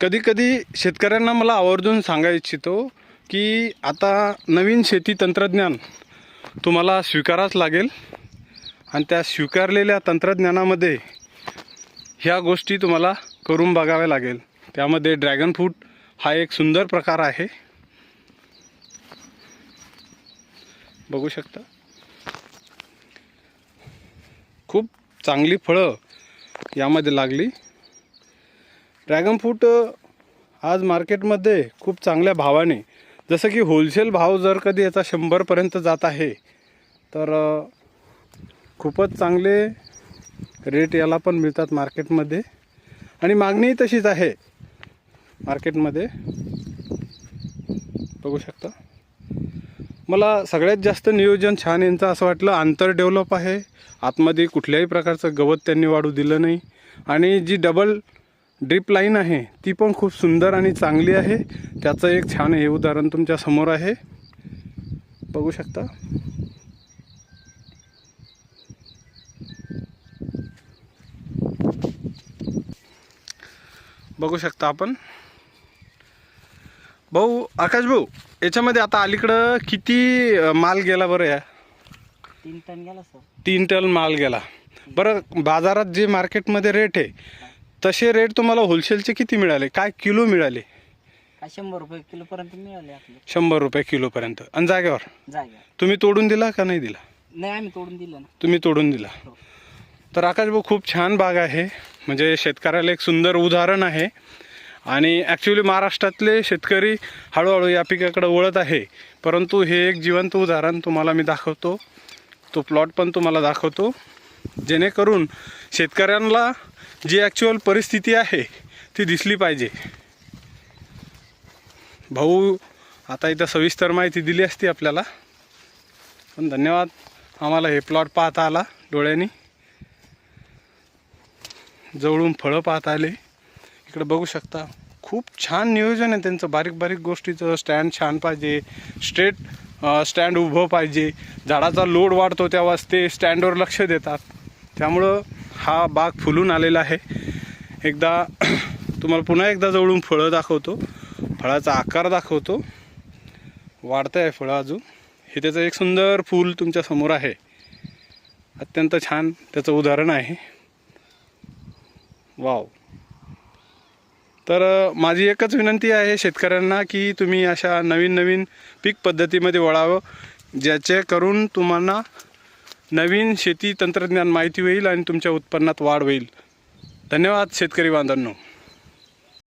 कधीकधी शेतकऱ्यांना मला आवर्जून सांगायला इच्छितो की आता नवीन शेती तंत्रज्ञान तुम्हाला स्वीकारावंच लागेल. आणि त्या स्वीकारलेल्या तंत्रज्ञानामध्ये ह्या गोष्टी तुम्हाला करून बघाव्या लागेल. त्यामध्ये ड्रॅगन फ्रूट हा एक सुंदर प्रकार आहे. बघू शकता. खूप चांगली फळं यामध्ये लागली. ड्रॅगन फ्रूट आज मार्केटमध्ये खूप चांगल्या भावाने जसं की होलसेल भाव जर कधी याचा शंभरपर्यंत जात आहे तर खूपच चांगले रेट याला पण मिळतात मार्केटमध्ये. आणि मागणीही तशीच आहे मार्केटमध्ये. बघू शकता. मला सगळ्यात जास्त नियोजन छान यांचं असं वाटलं आंतर डेव्हलप आहे आतमध्ये कुठल्याही प्रकारचं गवत त्यांनी वाढू दिलं नाही. आणि जी डबल ड्रिप लाईन आहे. ती पण खूप सुंदर आणि चांगली आहे. त्याचं एक छान हे उदाहरण तुमच्यासमोर आहे. बघू शकता? बघू शकता आपण? भाऊ आकाश भाऊ याच्यामध्ये आता अलीकडं किती माल गेला बरं या? तीन टन गेला सर. तीन टन माल गेला. बरं बाजारात जे मार्केटमध्ये रेट आहे तसे रेट तुम्हाला होलसेलचे किती मिळाले? काय किलो मिळाले? काय शंभर रुपये किलो पर्यंत मिळाले आपले. शंभर रुपये किलोपर्यंत आणि जागेवर? जागा तुम्ही तोडून दिला का नाही दिला? नाही आम्ही तोडून दिलं ना तुम्ही तोडून दिला. हो. तर आकाश भाऊ खूप छान बाग आहे. म्हणजे शेतकऱ्याला एक सुंदर उदाहरण आहे. आणि ॲक्च्युली महाराष्ट्रातले शेतकरी हळूहळू या पिकाकडे वळत आहे. परंतु हे एक जिवंत उदाहरण तुम्हाला मी दाखवतो. तो प्लॉट पण तुम्हाला दाखवतो. जेणेकरून शेतकऱ्यांना जी ॲक्च्युअल परिस्थिती आहे ती दिसली पाहिजे. भाऊ आता इथं सविस्तर माहिती दिली असती आपल्याला. पण धन्यवाद आम्हाला हे प्लॉट पाहता आला डोळ्यांनी. जवळून फळं पाहता आले. इकडे बघू शकता खूप छान नियोजन आहे त्यांचं. बारीक बारीक गोष्टीचं स्टँड छान पाहिजे. स्ट्रेट स्टँड उभं पाहिजे. झाडाचा लोड वाढतो तेव्हाच ते स्टँडवर लक्ष देतात. त्यामुळं हा बाग फुलून आलेला आहे. एकदा तुम्हाला पुन्हा एकदा जवळून फळं दाखवतो. फळाचा आकार दाखवतो. वाढतं आहे फळं अजून. हे त्याचं एक सुंदर फूल तुमच्यासमोर आहे. अत्यंत छान त्याचं उदाहरण आहे. वाव. तर माझी एकच विनंती आहे शेतकऱ्यांना की तुम्ही अशा नवीन नवीन पीक पद्धतीमध्ये वळावं ज्याचे करून तुम्हाला नवीन शेती तंत्रज्ञान माहिती होईल आणि तुमच्या उत्पन्नात वाढ होईल. धन्यवाद शेतकरी बांधवांनो.